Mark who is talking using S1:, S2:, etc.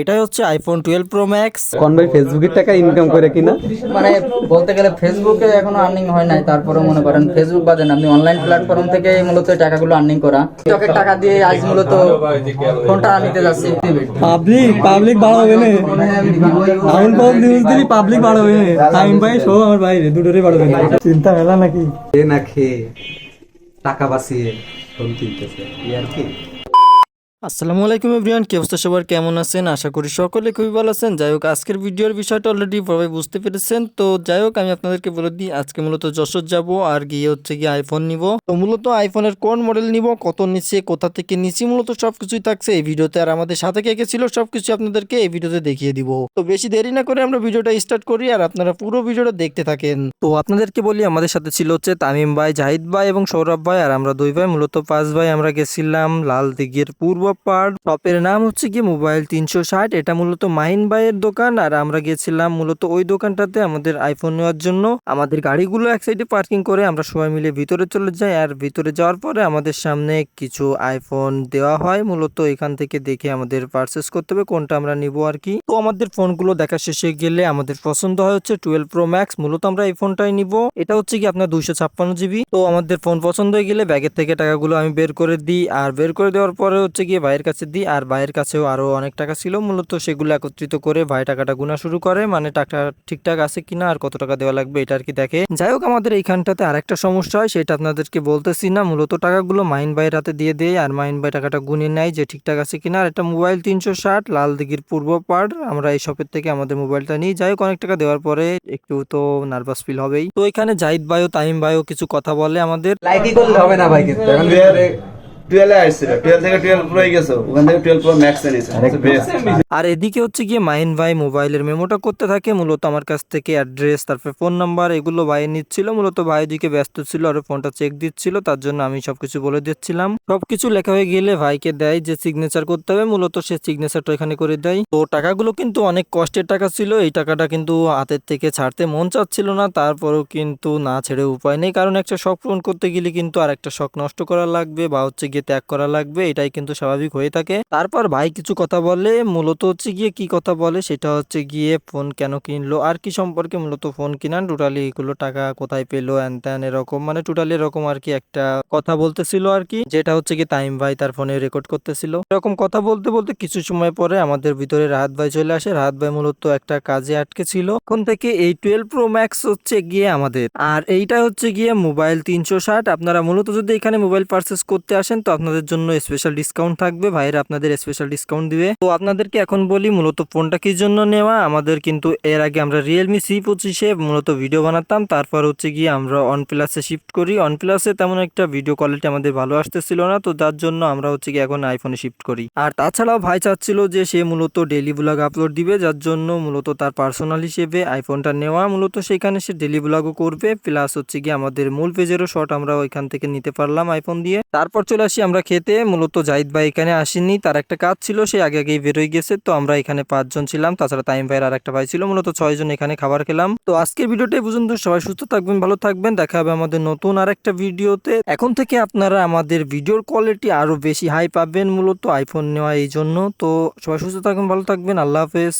S1: এটাই হচ্ছে iPhone twelve pro max
S2: কোন ভাই ফেসবুকের টাকা ইনকাম করে কিনা?
S3: মানে বলতে গেলে ফেসবুকে এখনও আর্নিং হয় নাই তারপরে মনে করেন ফেসবুক বাদে না আপনি অনলাইন প্ল্যাটফর্ম থেকে মূলত টাকাগুলো আর্নিং করা। টিকটকের টাকা দিয়ে আজ মূলত ফোনটা নিতে যাচ্ছি।
S2: পাবলিক পাবলিক বাড়াবে না। রাহুল বাবু নিউজ দিলি পাবলিক বাড়াবে না। টাইম ভাই শো আমার বাইরে দুটোরে বাড়াবে না। চিন্তা মেলা নাকি? এ না খেয়ে টাকা বাঁচিয়ে ফোন কিনতেছে। আর কি?
S1: আসসালামু আলাইকুম এভরিওয়ান, কি অবস্থা সবার? কেমন আছেন? আশা করি সকলে খুবই ভালো আছেন। যাই হোক, আজকের ভিডিওর বিষয়টা অলরেডি সবাই বুঝতে পেরেছেন। তো যাই হোক, আমি আপনাদেরকে বলে দিই, আজকে মূলত যশোর যাব আর গিয়ে হচ্ছে গিয়ে আইফোন নিব। তো মূলত আইফোনের কোন মডেল নিব, কত নিচে কোথা থেকে নিচে মূলত সবকিছুই থাকছে এই ভিডিওতে। আর আমাদের সাথে কে ছিল সবকিছু আপনাদেরকে এই ভিডিওতে দেখিয়ে দিব। তো বেশি দেরি না করে আমরা ভিডিওটা স্টার্ট করি আর আপনারা পুরো ভিডিওটা দেখতে থাকেন। তো আপনাদেরকে বলি, আমাদের সাথে ছিল হচ্ছে তামিম ভাই, জাহিদ ভাই এবং সৌরভ ভাই। আর আমরা দুই ভাই, মূলত পাঁচ ভাই আমরা গেছিলাম লাল দিঘির পূর্ব পাড় শপের নাম হচ্ছে কি মোবাইল তিনশো ষাট। এটা মূলত মাহিন ভাইয়ের দোকান। আর আমরা গেছিলাম মূলত ওই দোকানটাতে আমাদের আইফোন নেওয়ার জন্য। আমাদের গাড়িগুলো এক সাইডে পার্কিং করে আমরা সবাই মিলে ভিতরে চলে যাই। আর ভিতরে যাওয়ার পরে আমাদের সামনে কিছু আইফোন দেওয়া হয়। মূলত এখান থেকে দেখে আমাদের পারচেস করতে হবে কোনটা আমরা নিব আর কি। তো আমাদের ফোনগুলো দেখা শেষে গেলে আমাদের পছন্দ হয় হচ্ছে টুয়েলভ প্রো ম্যাক্স মূলত আমরা এই ফোনটাই নিব। এটা হচ্ছে কি আপনার দুইশো ছাপ্পান্ন জিবি তো আমাদের ফোন পছন্দ হয়ে গেলে ব্যাগের থেকে টাকাগুলো আমি বের করে দিই। আর বের করে দেওয়ার পরে হচ্ছে গিয়ে ভাইয়ের কাছে দিই আর ভাইয়ের কাছেও আরও অনেক টাকা ছিল। মূলত সেগুলো একত্রিত করে ভাই টাকাটা গুনা শুরু করে মানে টাকা ঠিকঠাক আছে কিনা আর কত টাকা দেওয়া লাগবে এটা আর কি দেখে। যাই হোক আমাদের এইখানটাতে আরেকটা সমস্যা হয় সেটা আপনাদেরকে বলতেছি না। মূলত টাকাগুলো মাইন ভাইয়ের হাতে দিয়ে দেয় আর মাইন ভাই টাকাটা গুনে নেয় যে ঠিকঠাক আছে কিনা। আর একটা মোবাইল তিনশো ষাট লাল দিঘির পূর্ব পাড় আমরা এই শপের থেকে আমাদের মোবাইলটা নিই। যাই হোক অনেক টাকা দেওয়ার পরে একটু তো নার্ভাস ফিল হবেই। তো এখানে জাহিদ ভাইও তাইম ভাইও কিছু কথা বলে আমাদের।
S2: লাইকই করলে হবে না ভাই কিন্তু। এখন
S4: টুয়েলভে আসছিল টুয়েলভ থেকে টুয়েলভ প্রো গেছো ওখান থেকে টুয়েলভ প্রো ম্যাক্স এনেছে
S1: আর এদিকে হচ্ছে গিয়ে মাহিন ভাই মোবাইলের মেমোটা করতে থাকে মূলত আমার কাছ থেকে অ্যাড্রেস তারপরে ফোন নাম্বার এগুলো ভাই নিচ্ছিল মূলত ভাই দিকে ব্যস্ত ছিল আর ফোনটা চেক দিচ্ছিল তার জন্য আমি সবকিছু বলে দিচ্ছিলাম। সবকিছু লেখা হয়ে গেলে ভাইকে দেয় যে সিগনেচার করতে হবে মূলত সে সিগনেচারটা এখানে করে দেয়। তো টাকাগুলো কিন্তু অনেক কষ্টের টাকা ছিল এই টাকাটা কিন্তু হাতের থেকে ছাড়তে মন চাচ্ছিল না তারপরেও কিন্তু না ছেড়ে উপায় নেই কারণ একটা শখ পূরণ করতে গেলে কিন্তু আর একটা শখ নষ্ট করা লাগবে বা হচ্ছে গিয়ে ত্যাগ করা লাগবে, এটাই কিন্তু স্বাভাবিক হয়ে থাকে। তারপর ভাই কিছু কথা বলে, মূলত হচ্ছে গিয়ে কি কথা বলে, সেটা হচ্ছে গিয়ে ফোন কেন কিনলো, আর কি সম্পর্কে মূলত ফোন কিনান টোটালি এগুলো টাকা কোথায় পেল এন ত্যান এরকম মানে টোটালি এরকম আর কি একটা কথা বলতেছিল আর কি, যেটা হচ্ছে কি তাইম ভাই তার ফোনে রেকর্ড করতেছিল। এরকম কথা বলতে বলতে কিছু সময় পরে আমাদের ভিতরে রাহাত ভাই চলে আসে, রাহাত ভাই মূলত একটা কাজে আটকে ছিল। এখন থেকে এই টুয়েলভ প্রো ম্যাক্স হচ্ছে গিয়ে আমাদের। আর এইটা হচ্ছে গিয়ে মোবাইল তিনশো ষাট, আপনারা মূলত যদি এখানে মোবাইল পারচেস করতে আসেন তো আপনাদের জন্য স্পেশাল ডিসকাউন্ট থাকবে। ভাইরা আপনাদের স্পেশাল ডিসকাউন্ট দিবে। তো আপনাদেরকে এখন বলি, মূলত ফোনটা কি জন্য নেওয়া? আমাদের কিন্তু এর আগে আমরা রিয়েলমি সি পঁচিশে মূলত ভিডিও বানাতাম। তারপর হচ্ছে গিয়ে আমরা অন প্লাসে শিফট করি। অন প্লাসে তেমন একটা ভিডিও কোয়ালিটি আমাদের ভালো আসতেছিল না। তো যার জন্য আমরা হচ্ছে গিয়ে এখন আইফোনে শিফট করি। আর তাছাড়াও ভাই চাচ্ছিল যে সে মূলত ডেলি ব্লগ আপলোড দিবে, যার জন্য মূলত তার পার্সোনাল হিসেবে আইফোনটা নেওয়া মূলত সেখানে সে ডেলি ব্লগও করবে। প্লাস হচ্ছে গিয়ে আমাদের মূল পেজেরও শট আমরা ওইখান থেকে নিতে পারলাম আইফোন দিয়ে। তারপর চলে আসি আমরা খেতে। মূলত জাহিদ ভাই এখানে আসেনি তার একটা কাজ ছিল, সে আগে আগেই বেরোয় গেছে। তো আমরা এখানে পাঁচজন ছিলাম, তাছাড়া তাইম ভাইয়ের আর একটা ভাই ছিল, মূলত ছয়জন এখানে খাবার খেলাম। তো আজকের ভিডিওটাই পর্যন্ত, সবাই সুস্থ থাকবেন, ভালো থাকবেন। দেখা হবে আমাদের নতুন আর একটা ভিডিওতে। এখন থেকে আপনারা আমাদের ভিডিওর কোয়ালিটি আরও বেশি হাই পাবেন, মূলত আইফোন নেওয়া এই জন্য। তো সবাই সুস্থ থাকবেন, ভালো থাকবেন, আল্লাহ হাফেজ।